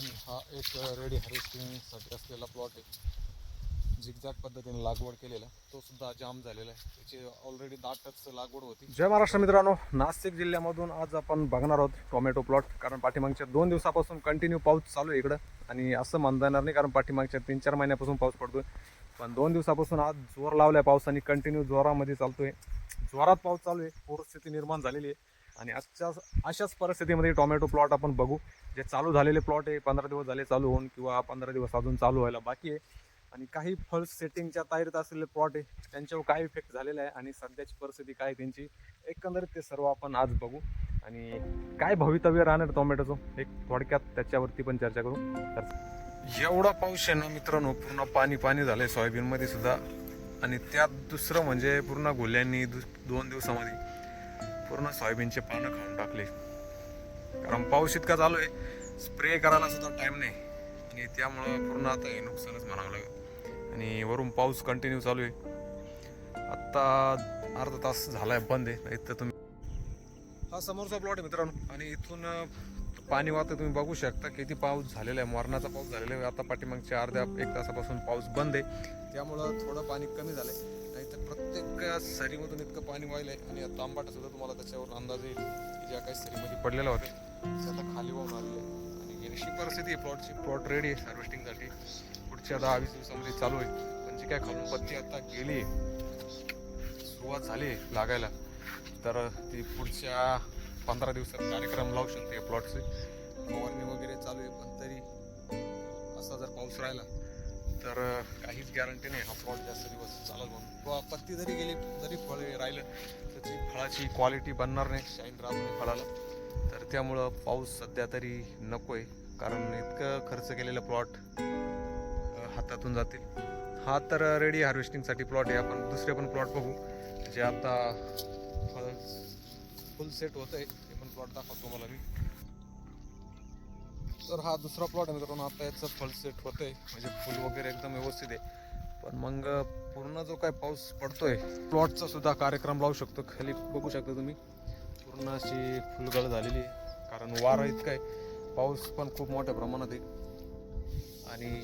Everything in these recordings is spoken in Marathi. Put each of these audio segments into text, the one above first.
आणि हा एक रेडी हार्वेस्टिंगसाठी असलेला प्लॉट आहे. झिगझॅग पद्धतीने लागवड केलेला तो सुद्धा जाम झालेला आहे. त्याची ऑलरेडी दाटच लागवड होती. जय महाराष्ट्र मित्रांनो. नाशिक जिल्ह्यामधून आज आपण बघणार आहोत टोमॅटो प्लॉट कारण पाठीमागच्या दोन दिवसापासून कंटिन्यू पाऊस चालू आहे इकडं. आणि असं म्हणता येणार नाही कारण पाठीमागच्या तीन चार महिन्यापासून पाऊस पडतोय. पण दोन दिवसापासून आज जोर लावलाय आणि कंटिन्यू जोरामध्ये चालतोय. जोरात पाऊस चालू आहे. पूरस्थिती निर्माण झालेली आहे. आणि आजच्या अशाच परिस्थितीमध्ये टोमॅटो प्लॉट आपण बघू. जे चालू झालेले प्लॉट आहे पंधरा दिवस झाले चालू होऊन किंवा पंधरा दिवस अजून चालू व्हायला बाकी आहे. आणि काही फळ सेटिंगच्या तयारीत असलेले प्लॉट आहे त्यांच्यावर काय इफेक्ट झालेला आहे आणि सध्याची परिस्थिती काय त्यांची एकंदरीत ते सर्व आपण आज बघू. आणि काय भवितव्य राहणार टोमॅटोचं एक थोडक्यात त्याच्यावरती पण चर्चा करू. तर एवढा पाऊस आहे ना मित्रांनो पूर्ण पाणी पाणी झालंय सोयाबीनमध्ये सुद्धा. आणि त्यात दुसरं म्हणजे पूर्ण गोल्यांनी दोन दिवसामध्ये पूर्ण सोयाबीनचे पानं खाऊन टाकले. कारण पाऊस इतका चालू आहे स्प्रे करायला सुद्धा टाईम नाही. आणि त्यामुळं पूर्ण आता हे नुकसानच म्हणावं लागेल. आणि वरून पाऊस कंटिन्यू चालू आहे. आत्ता अर्धा तास झाला आहे बंद आहे. नाही तर तुम्ही हा समोरचा प्लॉट आहे मित्रांनो. आणि इथून पाणी वाहतं तुम्ही बघू शकता. किती पाऊस झालेला आहे. मरणाचा पाऊस झालेला आहे. आता पाठीमागच्या अर्ध्या एक तासापासून पाऊस बंद आहे. त्यामुळं थोडं पाणी कमी झालं आहे इतक्या सरीमधून इतकं पाणी वाहिलंय आणि आता तांबाटा सुद्धा तुम्हाला त्याच्यावर अंदाज येईल की ज्या काही सरीमध्ये पडलेल्या होत्या ते आता खाली वाहून आलेले आहे. आणि अशी परिस्थिती आहे प्लॉटची प्लॉट रेडी आहे हार्वेस्टिंगसाठी पुढच्या दहा वीस दिवसामध्ये चालू आहे. पण जी काय खालून पत्ती आता गेली सुरुवात झाली लागायला तर ती पुढच्या पंधरा दिवसात कार्यक्रम लावू शकते प्लॉटचे फवारणी वगैरे चालू आहे पण तरी असा जर पाऊस राहिला तर काहीच गॅरंटी नाही. हा प्लॉट जास्त दिवस चालत म्हणून पत्ती जरी गेली जरी फळ राहिलं त्याची फळाची क्वालिटी बनणार नाही. शाईन राहत नाही फळाला. तर त्यामुळं पाऊस सध्या तरी नको आहे कारण इतकं खर्च केलेलं प्लॉट हातातून जातील. हा तर रेडी हार्वेस्टिंगसाठी प्लॉट आहे. आपण दुसरे पण प्लॉट बघू. जे आता फळ फुल सेट होत आहे ते पण प्लॉट दाखवतो मला मी. तर हा दुसरा प्लॉट आहे मित्रांनो. आता याचं फळ सेट होत आहे म्हणजे फुल वगैरे एकदम व्यवस्थित आहे. पण मग पूर्ण जो काय पाऊस पडतोय प्लॉटचा सुद्धा कार्यक्रम लावू शकतो. खाली बघू शकता तुम्ही. पूर्ण अशी फुलगळ झालेली आहे. कारण वारं इतकं आहे. पाऊस पण खूप मोठ्या प्रमाणात आहे. आणि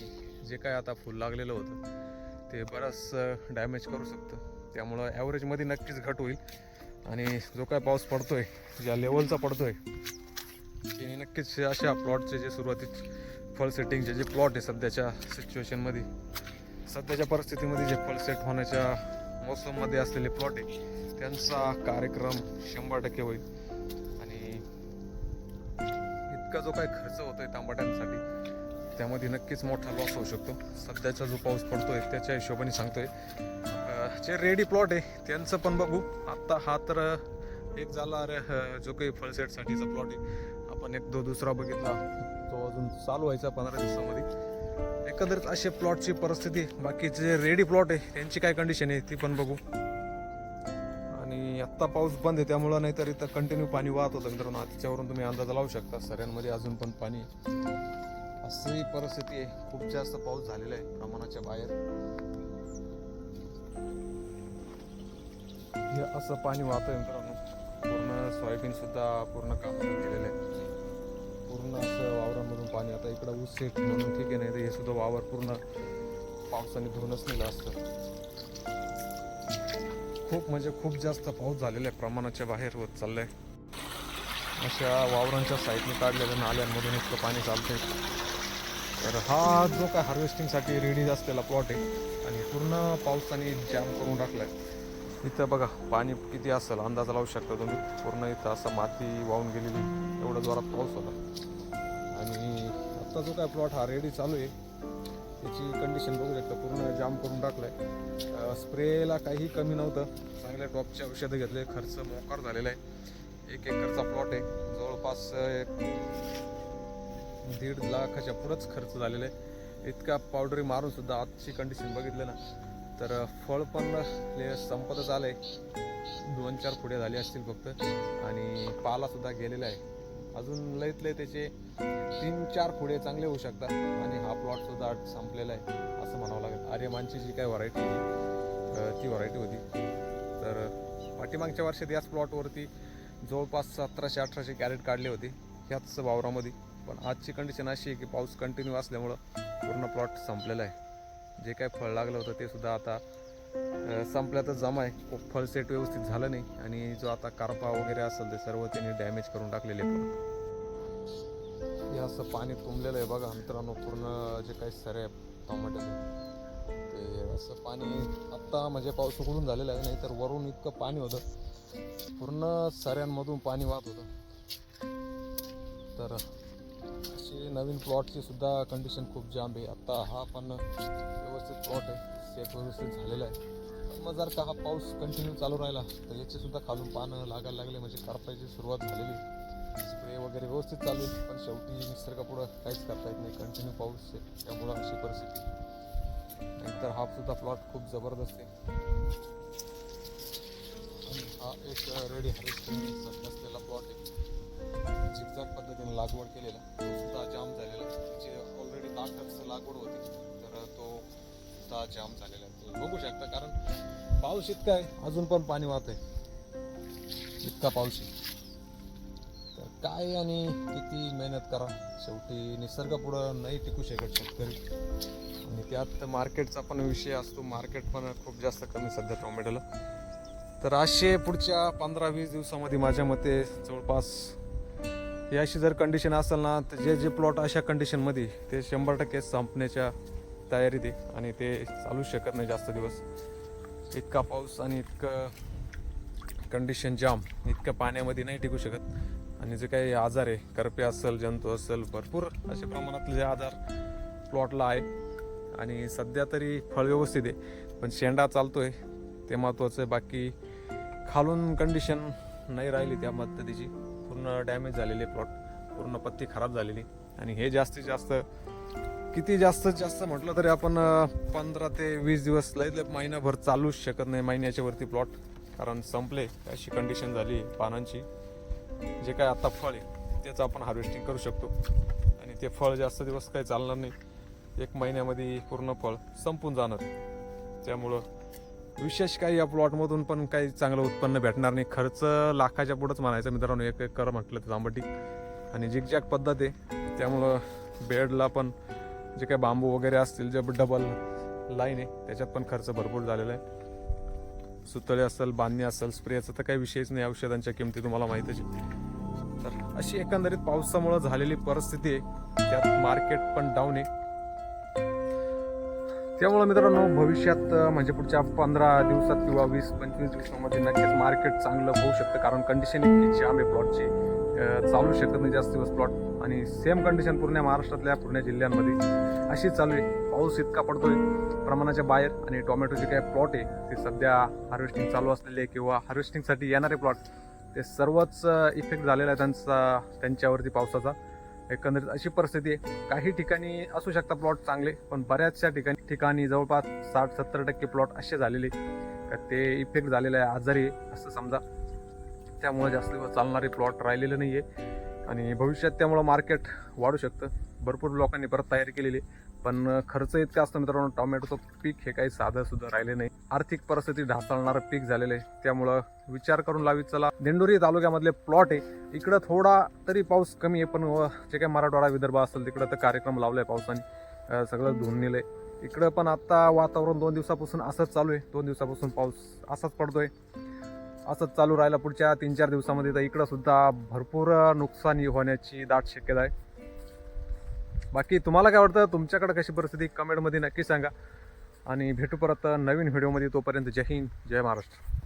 जे काय आता फुल लागलेलं होतं ते बरंच डॅमेज करू शकतं. त्यामुळं ॲव्हरेजमध्ये नक्कीच घट होईल. आणि जो काय पाऊस पडतोय ज्या लेवलचा पडतोय त्याने नक्कीच अशा प्लॉटचे जे सुरुवातीत फळ सेटिंगचे जे प्लॉट आहे सध्याच्या सिच्युएशनमध्ये सध्याच्या परिस्थितीमध्ये जे फळ सेट होण्याच्या मोसममध्ये असलेले प्लॉट आहे त्यांचा कार्यक्रम शंभर टक्के होईल. आणि इतका जो काही खर्च होतो आहे तांबाट्यांसाठी त्यामध्ये नक्कीच मोठा लॉस होऊ शकतो. सध्याचा जो पाऊस पडतोय त्याच्या हिशोबाने सांगतोय. जे रेडी प्लॉट आहे त्यांचं पण बघू. आत्ता हा तर एक झाला अरे जो काही फळसेटसाठीचा प्लॉट आहे. आपण एक दो दुसरा बघितला. तो अजून चालू व्हायचा पंधरा दिवसामध्ये. एकंदरीत असे प्लॉटची परिस्थिती बाकीचे जे रेडी प्लॉट आहे त्यांची काय कंडिशन आहे ती पण बघू. आणि आत्ता पाऊस बंद आहे त्यामुळं नाहीतर इथं कंटिन्यू पाणी वाहत होतं मित्रांनो. त्याच्यावरून तुम्ही अंदाज लावू शकता सऱ्यांमध्ये अजून पण पाणी आहे. अशी परिस्थिती आहे. खूप जास्त पाऊस झालेला आहे प्रमाणाच्या बाहेर. हे असं पाणी वाहतं मित्रांनो. पूर्ण सोयाबीन सुद्धा पूर्ण काम केलेलं पूर्ण असं वावरामधून पाणी आता इकडं ऊस सेट म्हणून ठीक आहे नाही तर हे सुद्धा वावर पूर्ण पावसाने धुवूनच नेलं असतं. खूप म्हणजे खूप जास्त पाऊस झालेला आहे प्रमाणाच्या बाहेर होत चाललंय. अशा वावरांच्या साईडने काढलेल्या नाल्यांमधून इतकं पाणी चालते तर हा जो काय हार्वेस्टिंगसाठी रेडी असलेला प्लॉट आहे आणि पूर्ण पावसाने जाम करून टाकला आहे इथं बघा पाणी किती असेल अंदाज लावू शकता तुम्ही? पूर्ण इथं असं माती वाहून गेलेली एवढा जोरात पाऊस होता. आणि आत्ता जो काय प्लॉट हा रेडी चालू आहे त्याची कंडिशन बघू शकता पूर्ण जाम करून टाकलं आहे स्प्रेला काही कमी नव्हतं. चांगल्या टॉपचे औषधं घेतले खर्च मोकार झालेला आहे. एक एकरचा प्लॉट आहे. जवळपास एक दीड लाखाच्या पुढंच खर्च झालेला आहे. इतका पावडरी मारून सुद्धा आजची कंडिशन बघितलं ना. तर फळ पण संपतच आलं आहे दोन चार पुढे झाले असतील फक्त. आणि पालासुद्धा गेलेला आहे. अजून लईत लय त्याचे तीन चार पुढे चांगले होऊ शकतात. आणि हा प्लॉटसुद्धा संपलेला आहे असं म्हणावं लागेल. आर्यमानची जी काय व्हरायटी ती व्हरायटी होती. तर पाठीमागच्या वर्षात याच प्लॉटवरती जवळपास सतराशे अठराशे कॅरेट काढले होते ह्याच वावरामध्ये. पण आजची कंडिशन अशी आहे की पाऊस कंटिन्यू असल्यामुळं पूर्ण प्लॉट संपलेला आहे. जे काय फळ लागलं होतं ते सुद्धा आता संपल्या तर जमा आहे. खूप फळ सेट व्यवस्थित झालं नाही आणि जो आता कारपा वगैरे असेल ते सर्व त्यांनी डॅमेज करून टाकलेले हे असं पाणी तुंबलेलं आहे बघा मित्रांनो पूर्ण जे काही सरे आहे टोमॅटोचे ते. असं पाणी आत्ता म्हणजे पाऊस उघडून झालेलं आहे नाही तर वरून इतकं पाणी होतं. पूर्ण सऱ्यांमधून पाणी वाहत होतं. तर अशी नवीन प्लॉटची सुद्धा कंडिशन खूप जाम आहे. आत्ता हा पण व्यवस्थित प्लॉट आहे. सेफ व्यवस्थित झालेला आहे. मग जर का हा पाऊस कंटिन्यू चालू राहिला तर याचे सुद्धा खालून पानं लागायला लागले. म्हणजे करपायची सुरुवात झालेली स्प्रे वगैरे व्यवस्थित चालू आहे. पण शेवटी निसर्गापुढं काहीच करता येत नाही. कंटिन्यू पाऊस आहे. त्यामुळं अशी परिस्थिती नाहीतर हा सुद्धा प्लॉट खूप जबरदस्त आहे. आणि हा एक रेडी हार्वेस्टिंग असलेला प्लॉट आहे. झिगझॅग पद्धतीने लागवड केलेला. तो सुद्धा जाम झालेला. जे त्याची ऑलरेडी दहा टक्स लागवड होती तर तो सुद्धा जाम झालेला. आहे तुम्ही बघू शकता कारण पाऊस इतका आहे अजून पण पाणी वाहत आहे इतका पाऊस आहे. तर काय आणि किती मेहनत करा. शेवटी निसर्ग पुढं नाही टिकू शकत शेतकरी. आणि त्यात मार्केटचा पण विषय असतो. मार्केट पण खूप जास्त कमी सध्या टोमॅटोला. तर असे पुढच्या पंधरा वीस दिवसामध्ये माझ्या मते जवळपास ही अशी जर कंडिशन असेल ना तर जे जे प्लॉट अशा कंडिशनमध्ये ते शंभर टक्के संपण्याच्या तयारीत आहे आणि ते चालूच शकत नाही जास्त दिवस. इतका पाऊस आणि इतकं कंडिशन जाम इतक्या पाण्यामध्ये नाही टिकू शकत. आणि जे काही आजार आहे करपे असेल जंतू असेल भरपूर अशा प्रमाणातले जे आजार प्लॉटला आहे. आणि सध्या तरी फळ व्यवस्थित आहे पण शेंडा चालतो आहे ते महत्त्वाचं आहे. बाकी खालून कंडिशन नाही राहिली त्या पद्धतीची. पूर्ण डॅमेज झालेले प्लॉट. पूर्ण पत्ती खराब झालेली. आणि हे जास्तीत जास्त किती जास्त जास्त म्हटलं तरी आपण पंधरा ते वीस दिवस लय लय महिनाभर चालूच शकत नाही महिन्याच्या वरती प्लॉट. कारण संपले अशी कंडिशन झाली पानांची. जे काय आता फळ आहे त्याचं आपण हार्वेस्टिंग करू शकतो. आणि ते फळ जास्त दिवस काही चालणार नाही. एक महिन्यामध्ये पूर्ण फळ संपून जाणार. त्यामुळं विशेष काही या प्लॉटमधून पण काही चांगलं उत्पन्न भेटणार नाही. खर्च लाखाच्या पुढंच म्हणायचं मित्रांनो. एक एक कर म्हटलं तर आंबटी आणि जिगजॅग पद्धत आहे. त्यामुळं बेडला पण जे काही बांबू वगैरे असतील जे डबल लाईन आहे त्याच्यात पण खर्च भरपूर झालेला आहे. सुतळे असेल बांधणी असेल स्प्रेचं तर काही विषयच नाही. औषधांच्या किमती तुम्हाला माहीतच आहे. तर अशी एकंदरीत पावसामुळं झालेली परिस्थिती आहे. त्यात मार्केट पण डाऊन आहे. त्यामुळं मित्रांनो भविष्यात म्हणजे पुढच्या पंधरा दिवसात किंवा वीस पंचवीस दिवसामध्ये नक्कीच मार्केट चांगलं होऊ शकतं. कारण कंडिशन इतकी जाम आहे प्लॉटची चालू शकत नाही जास्त दिवस प्लॉट आणि सेम कंडिशन पूर्ण महाराष्ट्रातल्या पूर्ण जिल्ह्यांमध्ये. अशी चालू आहे. पाऊस इतका पडतोय प्रमाणाच्या बाहेर आणि टोमॅटोचे काय प्लॉट आहे ते सध्या हार्वेस्टिंग चालू असलेले किंवा हार्वेस्टिंगसाठी येणारे प्लॉट ते सर्वच इफेक्ट झालेला आहे त्यांचा त्यांच्यावरती पावसाचा. एकंदरीत अशी परिस्थिती आहे. काही ठिकाणी असू शकता प्लॉट चांगले पण बऱ्याचशा ठिकाणी ठिकाणी जवळपास साठ सत्तर टक्के प्लॉट असे झालेले का ते इफेक्ट झालेले आहे आजारी आहे असं समजा. त्यामुळे जास्त दिवस चालणारे प्लॉट राहिलेले नाही आहे आणि भविष्यात त्यामुळं मार्केट वाढू शकतं. भरपूर लोकांनी परत तयारी केलेली आहे. पण खर्च इतका असतो मित्रांनो टोमॅटोचं पीक हे काही साधं सुद्धा राहिले नाही. आर्थिक परिस्थिती ढासळणारं पीक झालेलं आहे. त्यामुळं विचार करून लावी. चला दिंडोरी तालुक्यामधले प्लॉट आहे. इकडं थोडा तरी पाऊस कमी आहे पण व जे काही मराठवाडा विदर्भ असेल तिकडं तर कार्यक्रम लावलाय पावसाने. सगळं धुवून नेलंय. इकडं पण आता वातावरण दोन दिवसापासून असंच चालू आहे. दोन दिवसापासून पाऊस असाच पडतोय. असंच चालू राहिला पुढच्या तीन चार दिवसामध्ये. तर इकडं सुद्धा भरपूर नुकसानी होण्याची दाट शक्यता आहे. बाकी तुम्हाला काय वाटतं? तुमच्याकडे कशी परिस्थिती? कमेंटमध्ये नक्की सांगा. आणि भेटू परत नवीन व्हिडिओमध्ये तोपर्यंत जय हिंद जय महाराष्ट्र.